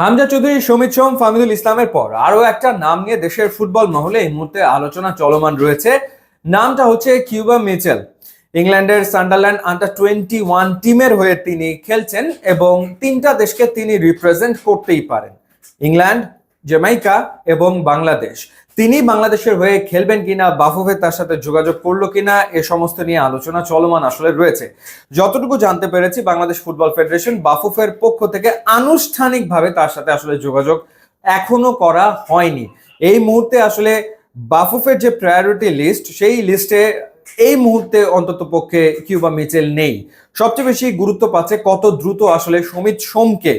হামজা চৌধুরী, সমিত সোম, ফামিদুল ইসলামের পর আরও একটা নাম নিয়ে দেশের ফুটবল মহলে এই মুহূর্তে আলোচনা চলমান রয়েছে। নামটা হচ্ছে কিউবা মিচেল। ইংল্যান্ডের সান্ডারল্যান্ড আন্ডার টোয়েন্টি ওয়ান টিমের হয়ে তিনি খেলছেন এবং তিনটা দেশকে তিনি রিপ্রেজেন্ট করতেই পারেন। ইংল্যান্ড, জ্যামাইকা এবং বাংলাদেশ। তিনি বাংলাদেশের হয়ে খেলবেন কিনা, বাফুফে তার সাথে যোগাযোগ করল কিনা, এ সমস্ত নিয়ে আলোচনা চলমান আসলে রয়েছে। যতটুকু জানতে পেরেছি, বাংলাদেশ ফুটবল ফেডারেশন বাফুফের পক্ষ থেকে আনুষ্ঠানিকভাবে তার সাথে আসলে যোগাযোগ এখনও করা হয়নি। এই মুহূর্তে আসলে বাফুফের যে প্রায়োরিটি লিস্ট সেই লিস্টে এই মুহূর্তে অন্তত পক্ষে কিউবা মিচেল নেই। সবচেয়ে বেশি গুরুত্ব পাচ্ছে কত দ্রুত আসলে সমিত সোমকে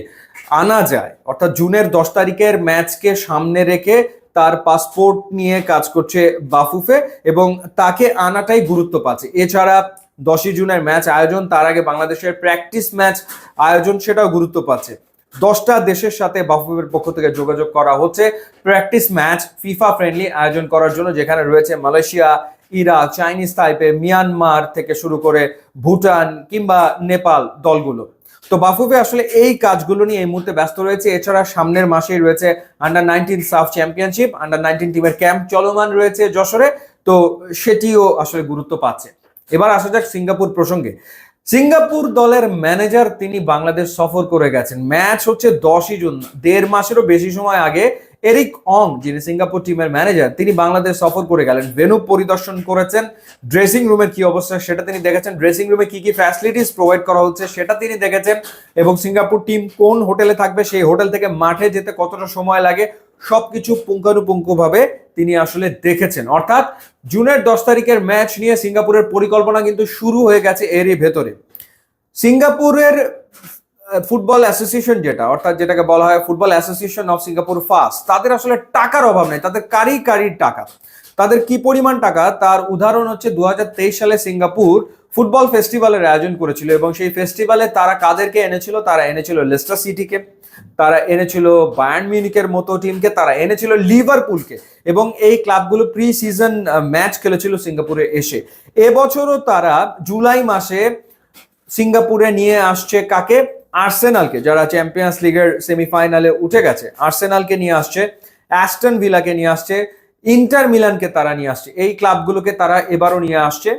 আনা যায়। অর্থাৎ জুনের দশ তারিখের ম্যাচকে সামনে রেখে তার পাসপোর্ট নিয়ে কাজ করছে বাফুফে এবং তাকে আনাটাই গুরুত্ব পাচ্ছে। এছাড়া দশই জুনের ম্যাচ আয়োজন, তার আগে বাংলাদেশের প্র্যাকটিস ম্যাচ আয়োজন সেটাও গুরুত্ব পাচ্ছে। দশটা দেশের সাথে বাফুফের পক্ষ থেকে যোগাযোগ করা হচ্ছে। প্র্যাকটিস ম্যাচ ফিফা ফ্রেন্ডলি আয়োজন করার জন্য, যেখানে রয়েছে Malaysia, Iraq, Chinese, Taipei, Myanmar থেকে শুরু করে ভুটান কিংবা নেপাল দলগুলো। তো বাফুফে আসলে এই কাজগুলো নিয়ে এই মুহূর্তে ব্যস্ত রয়েছে। এছাড়া সামনের মাসেই রয়েছে under nineteen SAFF championship under nineteen টিমের ক্যাম্প চলমান রয়েছে যশোরে। তো সেটিও আসলে গুরুত্ব পাচ্ছে। এবার আসা যাক সিঙ্গাপুর প্রসঙ্গে। সিঙ্গাপুর দলের ম্যানেজার তিনি বাংলাদেশ সফর করে গেছেন। ম্যাচ হচ্ছে দশই জুন, দেড় মাসেরও বেশি সময় আগে এরিক অং, যিনি সিঙ্গাপুর টিমের ম্যানেজার, তিনি বাংলাদেশ সফর করে গেলেন। ভেনু পরিদর্শন করেছেন। ড্রেসিং রুমের কি অবস্থা সেটা তিনি দেখেছেন। ড্রেসিং রুমে কি কি ফ্যাসিলিটিস প্রোভাইড করা হচ্ছে সেটা তিনি দেখেছেন এবং সিঙ্গাপুর টিম কোন হোটেলে থাকবে সেই হোটেল থেকে মাঠে যেতে কতটা সময় লাগে সবকিছু পুঙ্খানুপুঙ্খভাবে তিনি আসলে দেখেছেন। অর্থাৎ জুনের দশ তারিখের ম্যাচ নিয়ে সিঙ্গাপুরের পরিকল্পনা কিন্তু শুরু হয়ে গেছে এরই ভেতরে। সিঙ্গাপুরের ফুটবল অ্যাসোসিয়েশন যেটা, অর্থাৎ যেটাকে বলা হয় football association of Singapore FAS তাদের আসলে টাকার অভাব নেই, তাদের কারি কারির টাকা। তাদের কি পরিমাণ টাকা? তার উদাহরণ হচ্ছে দু হাজার তেইশ সালে সিঙ্গাপুর ফুটবল ফেস্টিভ্যালের আয়োজন করেছিল এবং সেই ফেস্টিভ্যালে তারা কাদেরকে এনেছিল? তারা এনেছিল লেস্টার সিটিকে তারা এনেছিল বায়ার্ন মিউনিকের মতো টিমকে তারা এনেছিল লিভারপুলকে এবং এই ক্লাবগুলো প্রি সিজন ম্যাচ খেলেছিল সিঙ্গাপুরে এসে। এবছরও তারা জুলাই মাসে সিঙ্গাপুরে নিয়ে আসছে কাকে? আর্সেনালকে, যারা চ্যাম্পিয়ন্স লিগের সেমিফাইনালে উঠে গেছে, আর্সেনালকে নিয়ে আসছে অ্যাস্টন ভিলাকে নিয়ে আসছে ইন্টার মিলানকে তারা নিয়ে আসছে, এই ক্লাবগুলোকে তারা এবারও নিয়ে আসছে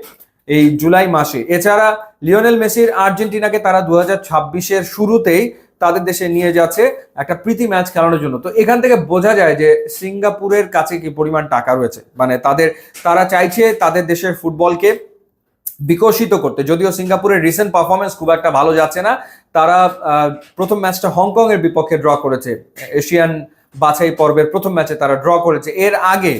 এই জুলাই মাসে। এছাড়া লিওনেল মেসির আর্জেন্টিনাকে তারা দু হাজার ছাব্বিশের শুরুতেই তাদের দেশে নিয়ে যাচ্ছে একটা প্রীতি ম্যাচ খেলানোর জন্য। তো এখান থেকে বোঝা যায় যে সিঙ্গাপুরের কাছে কি পরিমাণ টাকা রয়েছে। মানে তাদের, তারা চাইছে তাদের দেশের ফুটবলকে বিকশিত করতে। যদিও সিঙ্গাপুরের রিসেন্ট পারফরমেন্স খুব একটা ভালো যাচ্ছে না, তারা প্রথম ম্যাচটা হংকং এর বিপক্ষে ড্র করেছে। এশিয়ান বাছাই পর্বের প্রথম ম্যাচে তারা ড্র করেছে। এর আগে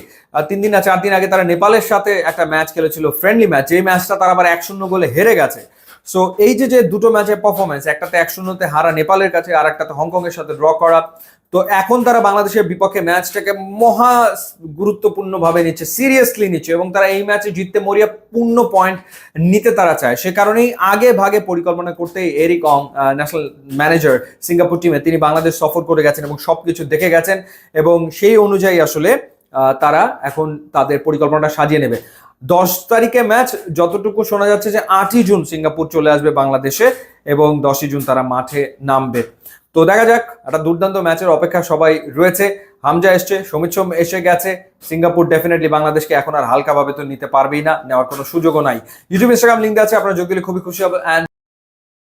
তিন দিন না চার দিন আগে তারা নেপালের সাথে একটা ম্যাচ খেলেছিল ফ্রেন্ডলি ম্যাচ। এই ম্যাচটা তারা আবার এক শূন্য গোলে হেরে গেছে। সো এই যে যে দুটো ম্যাচের পারফরমেন্স একটাতে এক শূন্যতে হারা নেপালের কাছে আর একটাতে হংকং এর সাথে ড্র করা। তো এখন তারা বাংলাদেশের বিপক্ষে ম্যাচটাকে মহা গুরুত্বপূর্ণ ভাবে নিচ্ছে সিরিয়াসলি নিচ্ছে এবং তারা এই ম্যাচে জিততে মরিয়া পূর্ণ পয়েন্ট নিতে তারা চায়। সে কারণেই আগে ভাগে পরিকল্পনা করতে Eric Ong national manager Singapore টিমে তিনি বাংলাদেশ সফর করে গেছেন এবং সবকিছু দেখে গেছেন এবং সেই অনুযায়ী আসলে তারা এখন তাদের পরিকল্পনাটা সাজিয়ে নেবে। দশ তারিখে ম্যাচ যতটুকু শোনা যাচ্ছে যে আটই জুন সিঙ্গাপুর চলে আসবে বাংলাদেশে এবং দশই জুন তারা মাঠে নামবে। তো দেখা যাক, একটা দুর্দান্ত ম্যাচের অপেক্ষা সবাই রয়েছে। হামজা এসছে, সমিত সোম এসে গেছে। সিঙ্গাপুর ডেফিনেটলি বাংলাদেশকে এখন আর হালকাভাবে তো নিতে পারবেই না, নেওয়ার কোনো সুযোগও নাই। ইউটিউব ইনস্টাগ্রাম লিঙ্ক আছে, আপনার যোগ দিলে খুবই খুশি হবে। অ্যান্ড